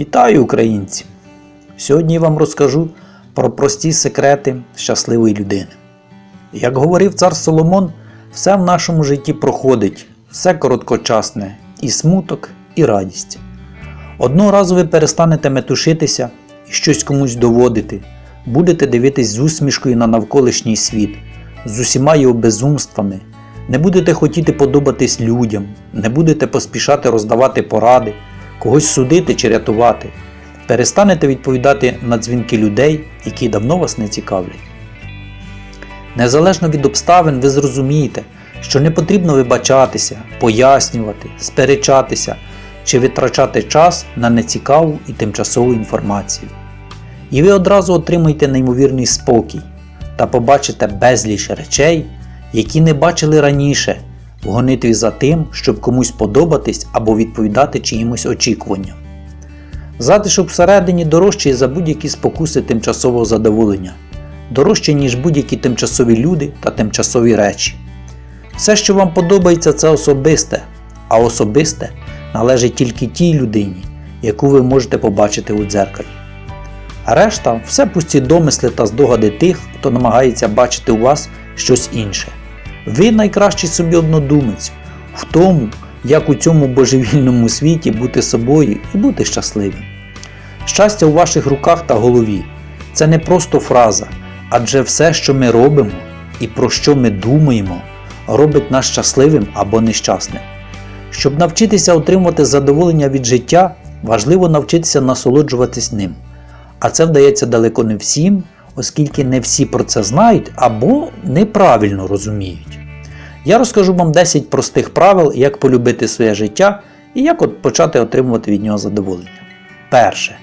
Вітаю, українці! Сьогодні я вам розкажу про прості секрети щасливої людини. Як говорив цар Соломон, все в нашому житті проходить, все короткочасне, і смуток, і радість. Одного разу ви перестанете метушитися і щось комусь доводити, будете дивитись з усмішкою на навколишній світ, з усіма його безумствами, не будете хотіти подобатись людям, не будете поспішати роздавати поради, когось судити чи рятувати, перестанете відповідати на дзвінки людей, які давно вас не цікавлять. Незалежно від обставин, ви зрозумієте, що не потрібно вибачатися, пояснювати, сперечатися чи витрачати час на нецікаву і тимчасову інформацію. І ви одразу отримаєте неймовірний спокій та побачите безліч речей, які не бачили раніше, в гонитві за тим, щоб комусь подобатись або відповідати чиїмось очікуванням. Затишок всередині дорожчий за будь-які спокуси тимчасового задоволення, дорожче, ніж будь-які тимчасові люди та тимчасові речі. Все, що вам подобається, це особисте, а особисте належить тільки тій людині, яку ви можете побачити у дзеркалі. А решта все пусті домисли та здогади тих, хто намагається бачити у вас щось інше. Ви найкращий собі однодумець в тому, як у цьому божевільному світі бути собою і бути щасливим. Щастя у ваших руках та голові це не просто фраза, адже все, що ми робимо і про що ми думаємо, робить нас щасливим або нещасним. Щоб навчитися отримувати задоволення від життя, важливо навчитися насолоджуватись ним. А це вдається далеко не всім, оскільки не всі про це знають або неправильно розуміють. Я розкажу вам 10 простих правил, як полюбити своє життя і як от почати отримувати від нього задоволення. Перше.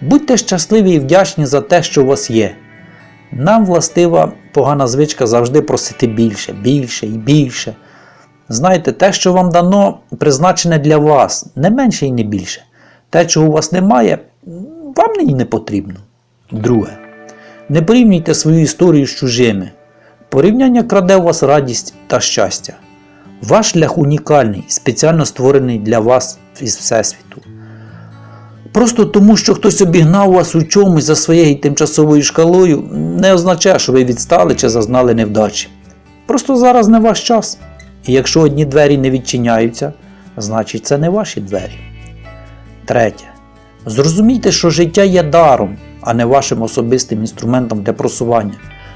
Будьте щасливі і вдячні за те, що у вас є. Нам властива погана звичка завжди просити більше, більше і більше. Знаєте, те, що вам дано, призначене для вас, не менше і не більше. Те, чого у вас немає, вам і не потрібно. Друге. Не порівнюйте свою історію з чужими. Порівняння краде у вас радість та щастя. Ваш шлях унікальний, спеціально створений для вас із Всесвіту. Просто тому, що хтось обігнав вас у чомусь за своєю тимчасовою шкалою, не означає, що ви відстали чи зазнали невдачі. Просто зараз не ваш час. І якщо одні двері не відчиняються, значить це не ваші двері. Третє. Зрозумійте, що життя є даром, а не вашим особистим інструментом для просування.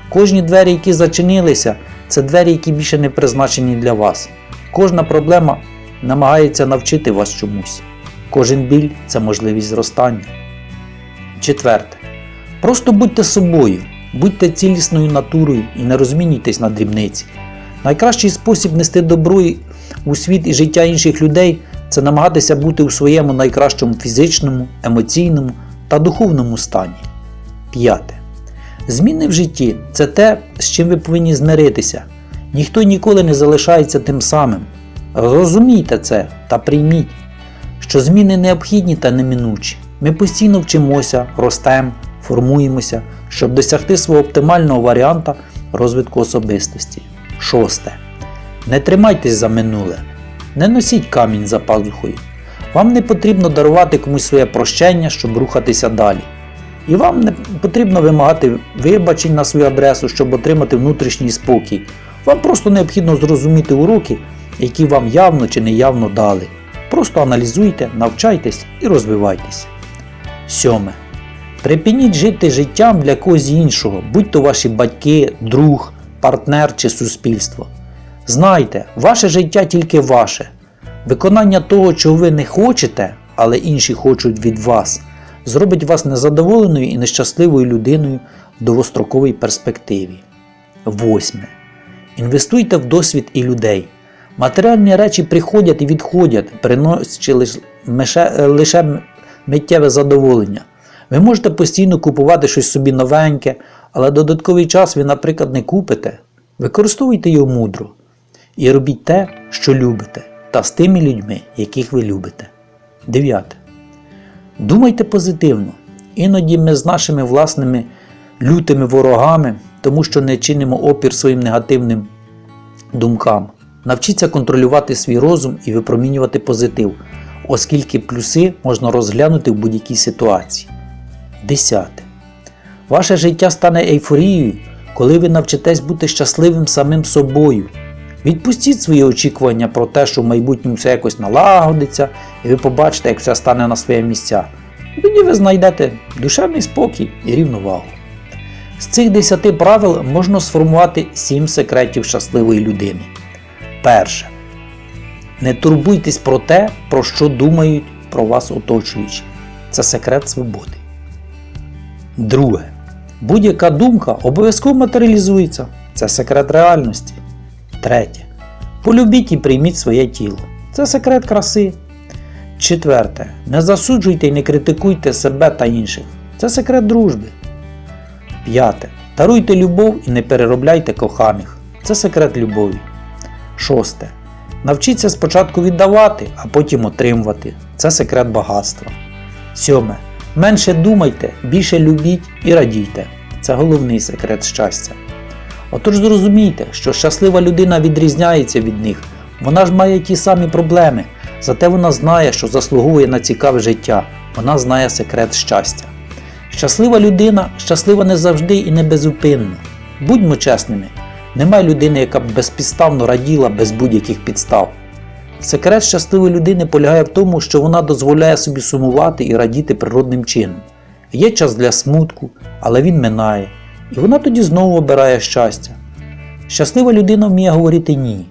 Кожні двері, які зачинилися, це двері, які більше не призначені для вас. Кожна проблема намагається навчити вас чомусь. Кожен біль це можливість зростання. Четверте. Просто будьте собою, будьте цілісною натурою і не розмінюйтесь на дрібниці. Найкращий спосіб нести добро у світ і життя інших людей це намагатися бути у своєму найкращому фізичному, емоційному та духовному стані. П'яте. Зміни в житті це те, з чим ви повинні змиритися. Ніхто ніколи не залишається тим самим. Розумійте це та прийміть, що зміни необхідні та неминучі. Ми постійно вчимося, ростемо, формуємося, щоб досягти свого оптимального варіанта розвитку особистості. Шосте. Не тримайтесь за минуле. Не носіть камінь за пазухою. Вам не потрібно дарувати комусь своє прощення, щоб рухатися далі. І вам не потрібно вимагати вибачень на свою адресу, щоб отримати внутрішній спокій. Вам просто необхідно зрозуміти уроки, які вам явно чи неявно дали. Просто аналізуйте, навчайтесь і розвивайтесь. Сьоме. Припиніть жити життям для когось іншого, будь то ваші батьки, друг, партнер чи суспільство. Знайте, ваше життя тільки ваше. Виконання того, чого ви не хочете, але інші хочуть від вас, зробить вас незадоволеною і нещасливою людиною в довгостроковій перспективі. Восьме. Інвестуйте в досвід і людей. Матеріальні речі приходять і відходять, приносячи лише, лише миттєве задоволення. Ви можете постійно купувати щось собі новеньке, але додатковий час ви, наприклад, не купите. Використовуйте його мудро і робіть те, що любите, та з тими людьми, яких ви любите. Дев'яте. Думайте позитивно. Іноді ми з нашими власними лютими ворогами, тому що не чинимо опір своїм негативним думкам. Навчіться контролювати свій розум і випромінювати позитив. оскільки плюси можна розглянути в будь-якій ситуації. Десяте. Ваше життя стане ейфорією, коли ви навчитесь бути щасливим самим собою. Відпустіть свої очікування про те, що в майбутньому все якось налагодиться, і ви побачите, як все стане на своє місця. І тоді ви знайдете душевний спокій і рівновагу. З цих 10 правил можна сформувати 7 секретів щасливої людини. Перше. Не турбуйтесь про те, про що думають про вас оточуючі. Це секрет свободи. Друге. Будь-яка думка обов'язково матеріалізується. Це секрет реальності. Третє. Полюбіть і прийміть своє тіло. Це секрет краси. Четверте. Не засуджуйте і не критикуйте себе та інших. Це секрет дружби. П'яте. Даруйте любов і не переробляйте коханих. Це секрет любові. Шосте. Навчіться спочатку віддавати, а потім отримувати. Це секрет багатства. Сьоме. Менше думайте, більше любіть і радійте. Це головний секрет щастя. Отож зрозумійте, що щаслива людина відрізняється від них. Вона ж має ті самі проблеми, зате вона знає, що заслуговує на цікаве життя. Вона знає секрет щастя. Щаслива людина щаслива не завжди і не безупинно. Будьмо чесними, немає людини, яка б безпідставно раділа без будь-яких підстав. Секрет щасливої людини полягає в тому, що вона дозволяє собі сумувати і радіти природним чином. Є час для смутку, але він минає, і вона тоді знову обирає щастя. Щаслива людина вміє говорити ні.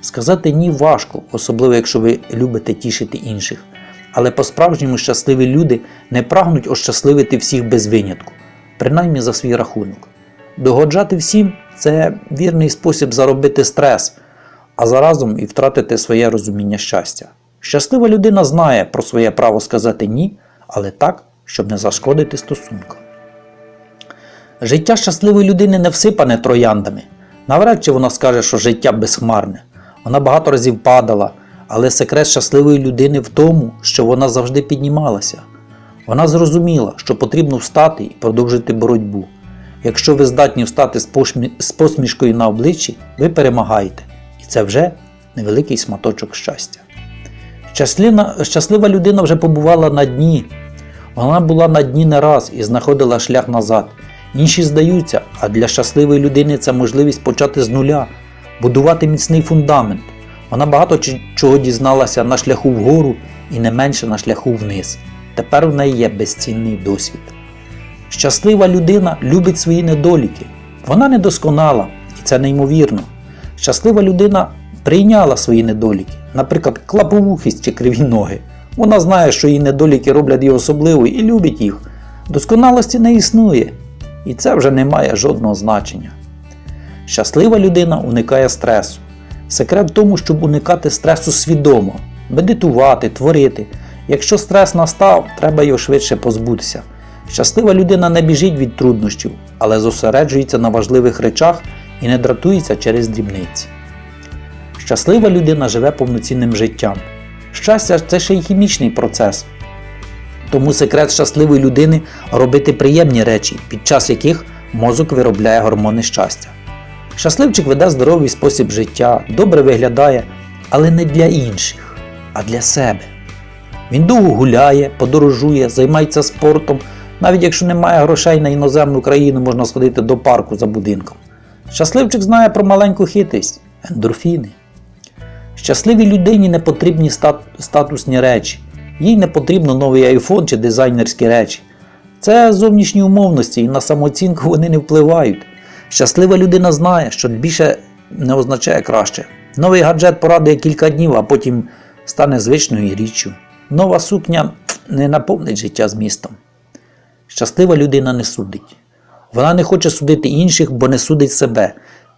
Сказати ні важко, особливо якщо ви любите тішити інших. Але по-справжньому щасливі люди не прагнуть ощасливити всіх без винятку, принаймні за свій рахунок. Догоджати всім це вірний спосіб заробити стрес, а заразом і втратити своє розуміння щастя. Щаслива людина знає про своє право сказати ні, але так, щоб не зашкодити стосункам. Життя щасливої людини не всипане трояндами. Навряд чи вона скаже, що життя безхмарне. Вона багато разів падала, але секрет щасливої людини в тому, що вона завжди піднімалася. Вона зрозуміла, що потрібно встати і продовжити боротьбу. Якщо ви здатні встати з посмішкою на обличчі, ви перемагаєте. І це вже невеликий сматочок щастя. Щаслива, щаслива людина вже побувала на дні. Вона була на дні не раз і знаходила шлях назад. Інші здаються, а для щасливої людини це можливість почати з нуля, будувати міцний фундамент. Вона багато чого дізналася на шляху вгору і не менше на шляху вниз. Тепер в неї є безцінний досвід. Щаслива людина любить свої недоліки. Вона недосконала, і це неймовірно. Щаслива людина прийняла свої недоліки, наприклад, клаповухість чи криві ноги. Вона знає, що її недоліки роблять її особливою і любить їх. Досконалості не існує, і це вже не має жодного значення. Щаслива людина уникає стресу. Секрет в тому, щоб уникати стресу свідомо, медитувати, творити. Якщо стрес настав, треба його швидше позбутися. Щаслива людина не біжить від труднощів, але зосереджується на важливих речах і не дратується через дрібниці. Щаслива людина живе повноцінним життям. Щастя це ще й хімічний процес. Тому секрет щасливої людини робити приємні речі, під час яких мозок виробляє гормони щастя. Щасливчик веде здоровий спосіб життя, добре виглядає, але не для інших, а для себе. Він довго гуляє, подорожує, займається спортом. Навіть якщо немає грошей на іноземну країну, можна сходити до парку за будинком. Щасливчик знає про маленьку хитрість ендорфіни. Щасливій людині не потрібні статусні речі, їй не потрібно новий айфон чи дизайнерські речі. Це зовнішні умовності і на самооцінку вони не впливають. Щаслива людина знає, що більше не означає краще. Новий гаджет порадує кілька днів, а потім стане звичною річчю. Нова сукня не наповнить життя змістом. Щаслива людина не судить. Вона не хоче судити інших, бо не судить себе.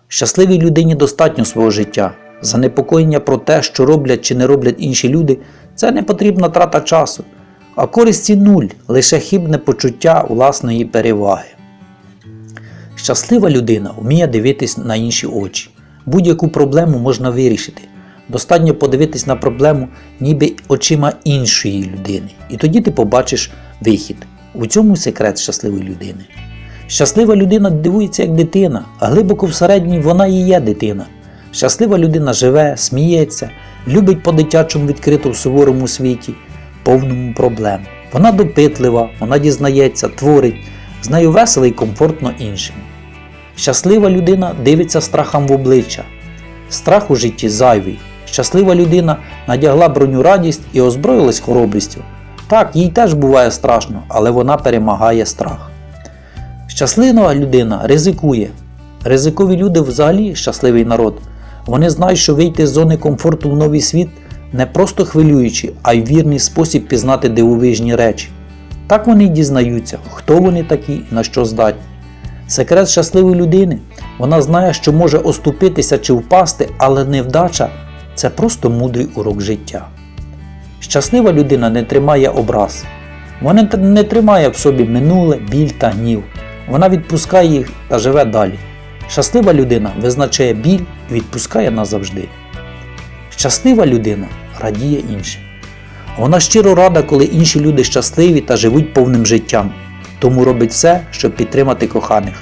Щасливій людині достатньо свого життя. Занепокоєння про те, що роблять чи не роблять інші люди, це не потрібна трата часу. А користі нуль, лише хибне почуття власної переваги. Щаслива людина вміє дивитись на інші очі. Будь-яку проблему можна вирішити. Достатньо подивитись на проблему ніби очима іншої людини. І тоді ти побачиш вихід. У цьому секрет щасливої людини. Щаслива людина дивується як дитина, а глибоко всередині вона і є дитина. Щаслива людина живе, сміється, любить по-дитячому відкрито в суворому світі, повному проблем. Вона допитлива, вона дізнається, творить, з нею весело і комфортно іншим. Щаслива людина дивиться страхам в обличчя. Страх у житті зайвий. Щаслива людина надягла броню радість і озброїлась хоробрістю. Так, їй теж буває страшно, але вона перемагає страх. Щаслива людина ризикує. Ризикові люди взагалі щасливий народ. Вони знають, що вийти з зони комфорту в новий світ не просто хвилюючи, а й вірний спосіб пізнати дивовижні речі. Так вони й дізнаються, хто вони такі і на що здатні. Секрет щасливої людини вона знає, що може оступитися чи впасти, але невдача це просто мудрий урок життя. Щаслива людина не тримає образ. Вона не тримає в собі минуле, біль та гнів. Вона відпускає їх та живе далі. Щаслива людина визначає біль і відпускає назавжди. Щаслива людина радіє іншим. Вона щиро рада, коли інші люди щасливі та живуть повним життям, тому робить все, щоб підтримати коханих.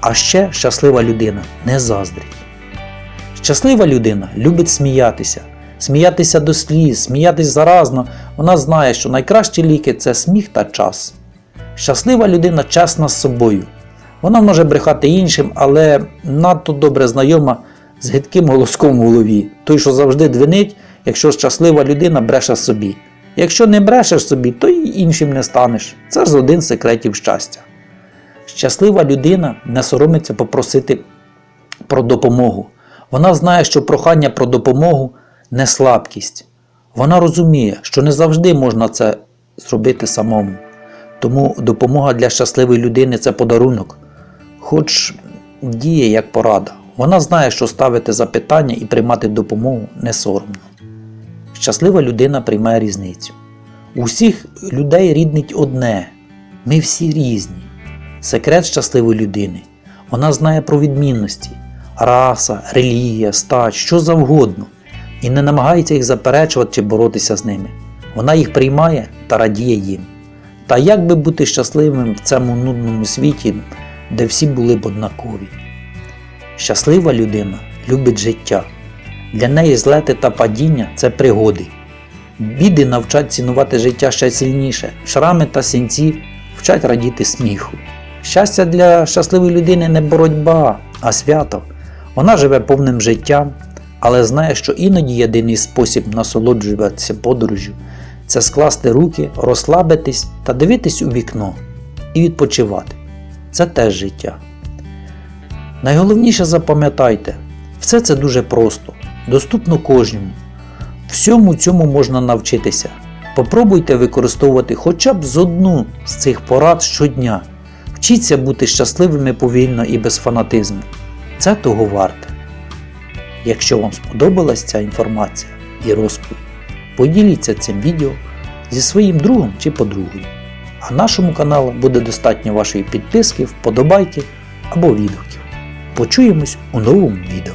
А ще щаслива людина не заздрить. Щаслива людина любить сміятися, сміятися до сліз, сміятись заразно. Вона знає, що найкращі ліки це сміх та час. Щаслива людина чесна з собою. Вона може брехати іншим, але надто добре знайома з гидким голоском в голові, той, що завжди двинить, якщо щаслива людина бреше собі. Якщо не брешеш собі, то й іншим не станеш. Це ж один з секретів щастя. Щаслива людина не соромиться попросити про допомогу. Вона знає, що прохання про допомогу не слабкість. Вона розуміє, що не завжди можна це зробити самому. Тому допомога для щасливої людини це подарунок, хоч діє як порада. Вона знає, що ставити запитання і приймати допомогу не соромно. Щаслива людина приймає різницю. У всіх людей ріднить одне. Ми всі різні. Секрет щасливої людини. Вона знає про відмінності, раса, релігія, стать, що завгодно, і не намагається їх заперечувати чи боротися з ними. Вона їх приймає та радіє їм. Та як би бути щасливим в цьому нудному світі, де всі були б однакові? Щаслива людина любить життя. Для неї злети та падіння це пригоди. Біди навчать цінувати життя ще сильніше, шрами та сінці вчать радіти сміху. Щастя для щасливої людини не боротьба, а свято. Вона живе повним життям, але знає, що іноді єдиний спосіб насолоджуватися подорожю це скласти руки, розслабитись та дивитись у вікно і відпочивати. Це теж життя. Найголовніше запам'ятайте, все це дуже просто, доступно кожному. Всьому цьому можна навчитися. Попробуйте використовувати хоча б з одну з цих порад щодня. Вчіться бути щасливими повільно і без фанатизму. Це того варте. Якщо вам сподобалась ця інформація і розповідь, поділіться цим відео зі своїм другом чи подругою. А нашому каналу буде достатньо вашої підписки, вподобайки або відгуків. Почуємось у новому відео.